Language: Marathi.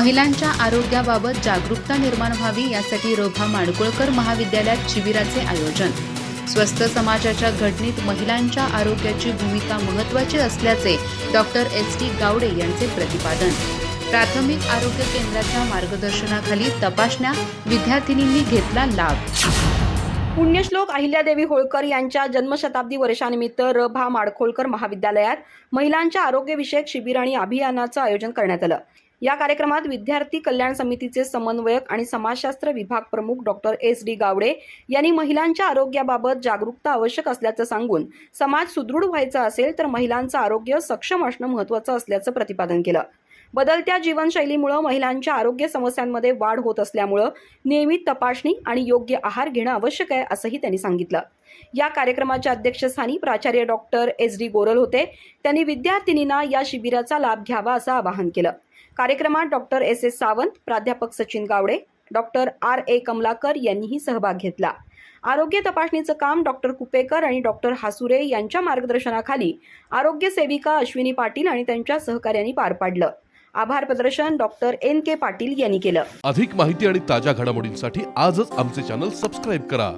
महिलांच्या आरोग्याबाबत जागरूकता निर्माण व्हावी यासाठी रोभा माडगुळकर महाविद्यालयात शिबिराचे आयोजन. स्वस्थ समाजाच्या घटनेत महिलांच्या आरोग्याची भूमिका महत्वाची असल्याचे डॉक्टर एस टी गावडे यांचे प्रतिपादन. प्राथमिक आरोग्य केंद्राच्या मार्गदर्शनाखाली तपासण्या विद्यार्थिनींनी घेतला लाभ. पुण्यश्लोक अहिल्यादेवी होळकर यांच्या जन्मशताब्दी वर्षानिमित्त र भा माडखोलकर महाविद्यालयात महिलांच्या आरोग्यविषयक शिबिर आणि अभियानाचं आयोजन करण्यात आलं. या कार्यक्रमात विद्यार्थी कल्याण समितीचे समन्वयक आणि समाजशास्त्र विभाग प्रमुख डॉक्टर एस डी गावडे यांनी महिलांच्या आरोग्याबाबत जागरूकता आवश्यक असल्याचं सांगून समाज सुदृढ व्हायचा असेल तर महिलांचं आरोग्य सक्षम असणं महत्त्वाचं असल्याचं प्रतिपादन केलं. बदलत्या जीवनशैलीमुळे महिलांच्या आरोग्य समस्यांमध्ये वाढ होत असल्यामुळं नियमित तपासणी आणि योग्य आहार घेणं आवश्यक आहे असंही त्यांनी सांगितलं. या कार्यक्रमाच्या अध्यक्षस्थानी प्राचार्य डॉक्टर एस डी गोरल होते. त्यांनी विद्यार्थिनींना या शिबिराचा लाभ घ्यावा असं आवाहन केलं. कार्यक्रमात डॉक्टर एस एस सावंत प्राध्यापक Sachin Gawade doctor R A Kamalakar यांनीही सहभाग घेतला. आरोग्य तपासणीचं काम डॉक्टर कुपेकर आणि डॉक्टर हासुरे यांच्या मार्गदर्शनाखाली आरोग्य सेविका अश्विनी पाटील आणि त्यांच्या सहकार्यांनी पार पाडलं. आभार प्रदर्शन डॉक्टर एन के पाटील यांनी केलं. अधिक माहिती आणि ताज्या घडामोडींसाठी आजच आमचे चॅनल सबस्क्राईब करा.